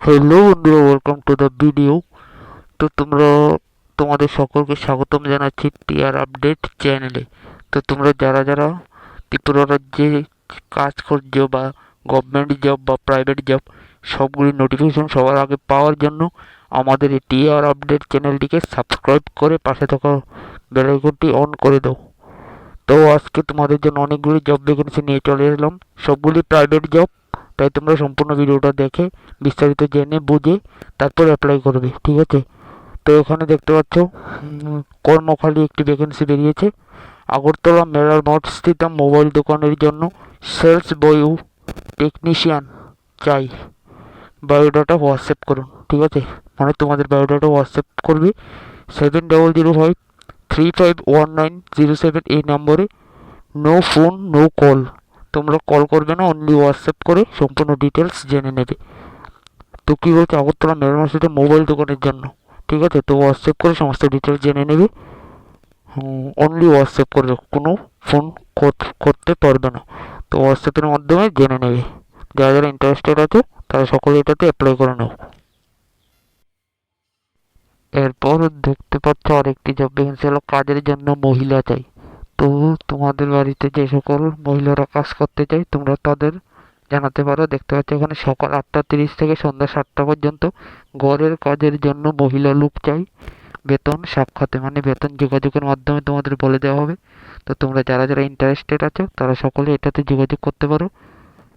Hello বন্ধুরা welcome to the video তো তোমরা, তোমাদের সকলকে স্বাগতম জানাচ্ছি টিআর আপডেট চ্যানেলে তো তোমরা যারা যারা ত্রিপুরা রাজ্যে কাজ করছ বা গভর্নমেন্ট জব বা প্রাইভেট জব সবগুলি নোটিফিকেশন সবার আগে পাওয়ার জন্য আমাদের এই টিআর আপডেট চ্যানেলটিকে সাবস্ক্রাইব করে পাশে থাকা বেলাইকনটি অন করে দাও। তো আজকে তোমাদের জন্য অনেকগুলি জব ভ্যাকেন্সি নিয়ে চলে এলাম। সবগুলি প্রাইভেট জব তাই তোমরা সম্পূর্ণ ভিডিওটা দেখে বিস্তারিত জেনে, বুঝে তারপর অ্যাপ্লাই করবে ঠিক আছে? তো এখানে দেখতে পাচ্ছ কর্মখালি একটি ভ্যাকেন্সি বেরিয়েছে। আগরতলা মেলার মোড় স্থিত মোবাইল দোকানের জন্য সেলস বয়ু টেকনিশিয়ান চাই। বায়োডাটা হোয়াটসঅ্যাপ করুন, ঠিক আছে? মানে তোমাদের বায়োডাটা হোয়াটসঅ্যাপ করবে। Seven double zero five three five one nine zero seven এই নম্বরে নো ফোন নো কল তোমরা কল করবে না অনলি হোয়াটসঅ্যাপ করে সম্পূর্ণ ডিটেলস জেনে নেবে। তো কী বলছে? আগরতলা মার্কেটে মোবাইল দোকানের জন্য। ঠিক আছে? তো হোয়াটসঅ্যাপ করে সমস্ত ডিটেলস জেনে নেবে। অনলি হোয়াটসঅ্যাপ করবে। কোনো ফোন করতে পারবে না। তো হোয়াটসঅ্যাপের মাধ্যমে জেনে নেবে। যারা যারা ইন্টারেস্টেড আছে, তারা সকলে এটাতে অ্যাপ্লাই করে নাও। এরপর দেখতে পাচ্ছ আরেকটি জব ভ্যাকেন্সি হলো কাজের জন্য মহিলা চাই। তো তোমাদের বাড়িতে যে সকল মহিলারা কাজ করতে চাই তোমরা তাদের জানাতে পারো। দেখতে পাচ্ছ এখানে সকাল আটটা তিরিশ থেকে সন্ধ্যা সাতটা পর্যন্ত ঘরের কাজের জন্য মহিলা লোক চাই। বেতন সাক্ষাতে মানে বেতন যোগাযোগের মাধ্যমে তোমাদের বলে দেওয়া হবে। তো তোমরা যারা যারা ইন্টারেস্টেড আছো, তারা সকলে এটাতে যোগাযোগ করতে পারো।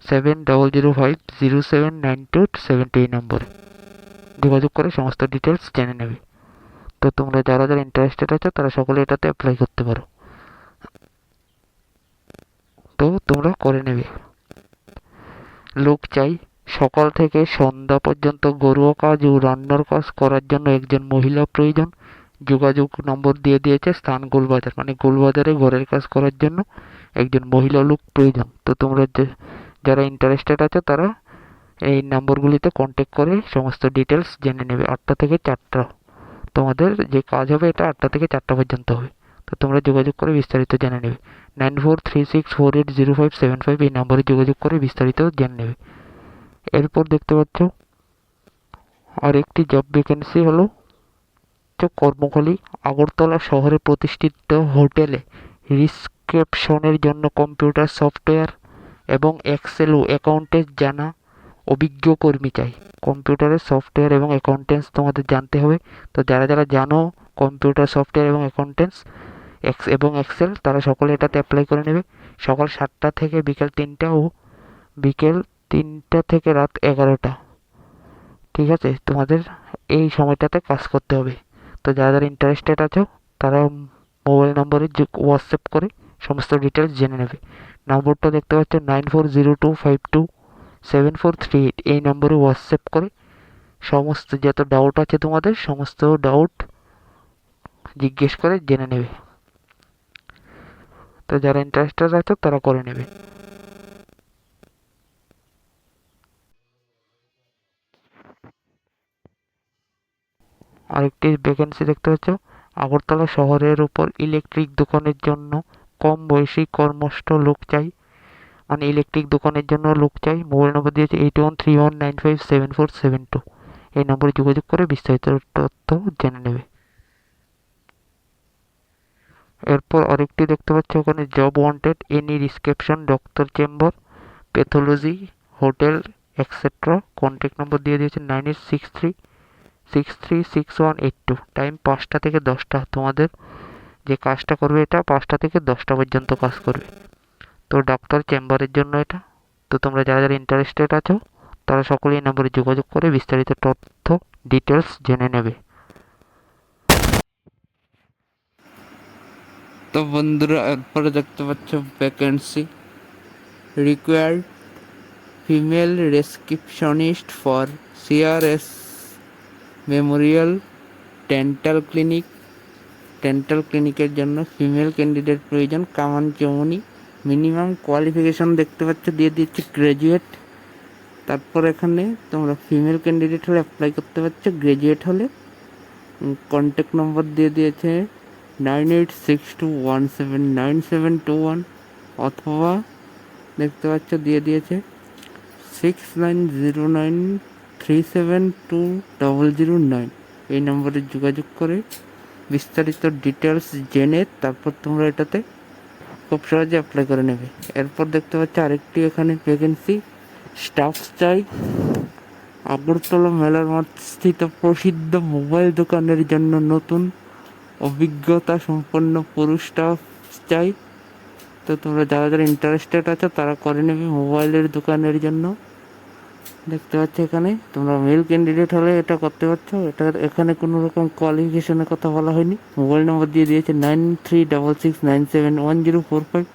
Seven double zero five zero seven nine two seven two এই নম্বরে। যোগাযোগ করে সমস্ত ডিটেলস জেনে নেবে। তো তোমরা যারা যারা ইন্টারেস্টেড আছো, তারা সকলে এটাতে অ্যাপ্লাই করতে পারো। তো তোমরা করে নেবে। লোক চাই সকাল থেকে সন্ধ্যা পর্যন্ত গরুয়া কাজ ও রান্নার কাজ করার জন্য একজন মহিলা প্রয়োজন। যোগাযোগ নম্বর দিয়ে দিয়েছে স্থান গোলবাজার মানে গোলবাজারে ঘরের কাজ করার জন্য একজন মহিলা লোক প্রয়োজন। তো তোমরা যে, যারা ইন্টারেস্টেড আছে তারা এই নম্বরগুলিতে কন্ট্যাক্ট করে সমস্ত ডিটেলস জেনে নেবে। আটটা থেকে চারটা তোমাদের যে কাজ হবে এটা আটটা থেকে চারটা পর্যন্ত হবে। তো তোমরা যোগাযোগ করে বিস্তারিত জেনে নেবে। Nine four three six four eight zero five seven five এই নম্বরে যোগাযোগ করে বিস্তারিত জেনে নেবে। এরপর দেখতে পাচ্ছ, আরেকটি জব ভ্যাকেন্সি হলো কর্মখালী আগরতলা শহরে প্রতিষ্ঠিত হোটেলে রিসেপশনের জন্য কম্পিউটার সফটওয়্যার এবং এক্সেল ও অ্যাকাউন্টেন্স জানা অভিজ্ঞ কর্মী চাই। কম্পিউটারের সফটওয়্যার এবং অ্যাকাউন্টেন্স তোমাদের জানতে হবে। তো যারা যারা জানো কম্পিউটার সফটওয়্যার এবং অ্যাকাউন্টেন্স এক্স এবং এক্সেল তারা সকলে এটাতে অ্যাপ্লাই করে নেবে। সকাল সাতটা থেকে বিকেল তিনটা ও বিকেল তিনটা থেকে রাত এগারোটা। ঠিক আছে? তোমাদের এই সময়টাতে কাজ করতে হবে। তো যারা যারা ইন্টারেস্টেড আছো, তারা মোবাইল নম্বরে হোয়াটসঅ্যাপ করে সমস্ত ডিটেলস জেনে নেবে। নম্বরটা দেখতে পাচ্ছ nine four zero two five two seven four three eight এই নম্বরে হোয়াটসঅ্যাপ করে সমস্ত যত ডাউট আছে তোমাদের, সমস্ত ডাউট জিজ্ঞেস করে জেনে নেবে। তো যারা ইন্টারেস্টেড আছে তারা করে নেবে। আরেকটি ভ্যাকেন্সি দেখতে পাচ্ছ, আগরতলা শহরের উপর ইলেকট্রিক দোকানের জন্য কম বয়সী কর্মস্থ লোক চাই। মানে ইলেকট্রিক দোকানের জন্য লোক চাই। মোবাইল নম্বর দিয়েছে eight one three one nine five seven four seven two এই নম্বরে যোগাযোগ করে বিস্তারিত তথ্য জেনে নেবে। এরপর আরেকটি দেখতে পাচ্ছ ওখানে job wanted any reception doctor chamber pathology hotel etcetera contact number দিয়ে দিয়েছে nine eight six three six three six one eight two time পাঁচটা থেকে দশটা। তোমাদের যে কাজটা করবে এটা পাঁচটা থেকে দশটা পর্যন্ত কাজ করবে। তো ডাক্তার চেম্বারের জন্য এটা। তো তোমরা যারা যারা ইন্টারেস্টেড আছো, তারা সকলেই এই নম্বরে যোগাযোগ করে বিস্তারিত তথ্য ডিটেলস জেনে নেবে। তো বন্ধুরা এরপরে দেখতে পাচ্ছ vacancy required female receptionist for CRS memorial dental clinic dental ক্লিনিকের জন্য ফিমেল ক্যান্ডিডেট প্রয়োজন। কামান চমনি মিনিমাম কোয়ালিফিকেশন দেখতে পাচ্ছ, দিয়ে দিচ্ছে গ্র্যাজুয়েট তারপর এখানে তোমরা ফিমেল ক্যান্ডিডেট হলে অ্যাপ্লাই করতে পারছ গ্র্যাজুয়েট হলে। কন্ট্যাক্ট নম্বর দিয়ে দিয়েছে nine eight six two one seven nine seven two one অথবা দেখতে পাচ্ছ দিয়ে দিয়েছে six nine zero nine three seven two double zero nine. এই নম্বরে যোগাযোগ করে বিস্তারিত ডিটেলস জেনে তারপর তোমরা এটাতে খুব সহজে অ্যাপ্লাই করে নেবে। এরপর দেখতে পাচ্ছ আরেকটি এখানে ভ্যাকেন্সি স্টাফ চাই। আগরতলা মেলার মাঠ স্থিত প্রসিদ্ধ মোবাইল দোকানের জন্য নতুন অভিজ্ঞতা সম্পন্ন পুরুষটা চাই। তো তোমরা যারা যারা ইন্টারেস্টেড আছো, তারা করে নেবে মোবাইলের দোকানের জন্য। দেখতে পাচ্ছ এখানে, তোমরা মেল ক্যান্ডিডেট হলে এটা করতে পারছ। এটা এখানে কোনো রকম কোয়ালিফিকেশনের কথা বলা হয়নি। মোবাইল নম্বর দিয়ে দিয়েছে nine three double six nine seven one zero four five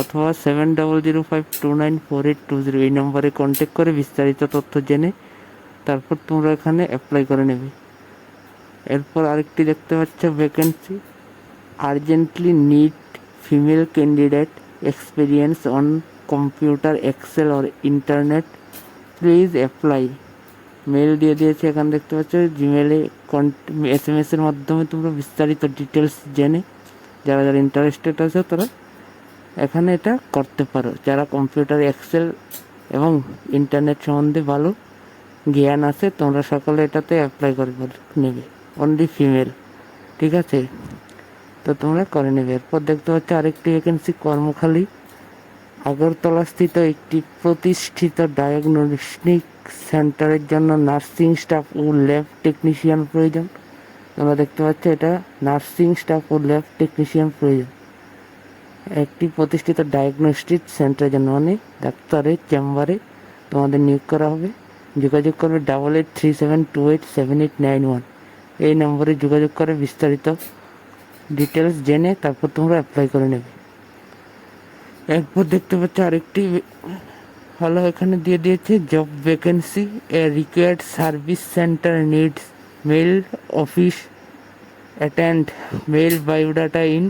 অথবা seven double zero five two nine four eight two zero এই নম্বরে কন্ট্যাক্ট করে বিস্তারিত তথ্য জেনে, তারপর তোমরা এখানে অ্যাপ্লাই করে নেবে। এরপর আরেকটি দেখতে পাচ্ছ vacancy urgently need female candidate experience on computer Excel or internet please apply mail দিয়ে দিয়েছে, এখানে দেখতে পাচ্ছ জিমেলে এস এম এসের মাধ্যমে তোমরা বিস্তারিত ডিটেলস জেনে, যারা যারা ইন্টারেস্টেড আছে তারা এখানে এটা করতে পারো। যারা কম্পিউটার এক্সেল এবং ইন্টারনেট সম্বন্ধে ভালো জ্ঞান আছে, তোমরা সকলে এটাতে অ্যাপ্লাই করে নেবে। অনলি ফিমেল ঠিক আছে? তো তোমরা করে নেবে। এরপর দেখতে পাচ্ছ আরেকটি ভ্যাকেন্সি কর্মখালী। আগরতলা স্থিত একটি প্রতিষ্ঠিত ডায়াগনস্টিক সেন্টারের জন্য নার্সিং স্টাফ ও ল্যাব টেকনিশিয়ান প্রয়োজন। তোমরা দেখতে পাচ্ছ এটা নার্সিং স্টাফ ও ল্যাব টেকনিশিয়ান প্রয়োজন। একটি প্রতিষ্ঠিত ডায়াগনস্টিক সেন্টারের জন্য মানে ডাক্তারের চেম্বারে তোমাদের নিয়োগ করা হবে। যোগাযোগ করবে double eight three seven two eight seven eight nine one এই নম্বরে যোগাযোগ করে বিস্তারিত ডিটেলস জেনে তারপর তোমরা অ্যাপ্লাই করে নেবে। এরপর দেখতে পাচ্ছ আরেকটি হলো এখানে দিয়ে দিয়েছে job vacancy a required service centre needs mail office attend mail biodata in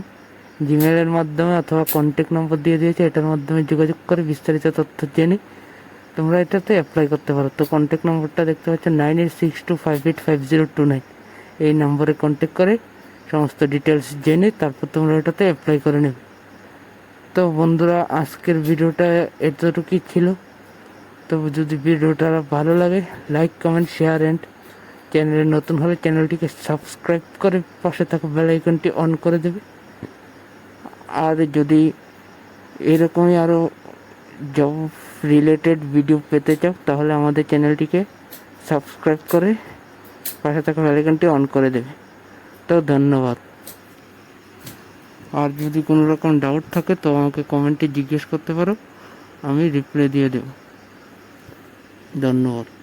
জিমেলের মাধ্যমে অথবা কন্ট্যাক্ট নম্বর দিয়ে দিয়েছে, এটার মাধ্যমে যোগাযোগ করে বিস্তারিত তথ্য জেনে তোমরা এটাতে অ্যাপ্লাই করতে পারো। তো কন্ট্যাক্ট নম্বরটা দেখতে পাচ্ছ nine eight six two five eight five zero two nine এই নম্বরে কন্ট্যাক্ট করে সমস্ত ডিটেলস জেনে তারপর তোমরা এটাতে অ্যাপ্লাই করে নেবে। তো বন্ধুরা, আজকের ভিডিওটা এতটুকুই ছিল। তো যদি ভিডিওটা ভালো লাগে লাইক কমেন্ট শেয়ার অ্যান্ড চ্যানেলে নতুন হলে চ্যানেলটিকে সাবস্ক্রাইব করে পাশে থাকা বেল আইকনটি অন করে দেবে। আর যদি এরকমই আরও জব রিলেটেড ভিডিও পেতে চাও, তাহলে আমাদের চ্যানেলটিকে সাবস্ক্রাইব করে পাশে থাকা আইকনটি অন করে দেবে। তো ধন্যবাদ। আর যদি কোনো রকম ডাউট থাকে, তো আমাকে কমেন্টে জিজ্ঞেস করতে পারো। আমি রিপ্লাই দিয়ে দেব। ধন্যবাদ।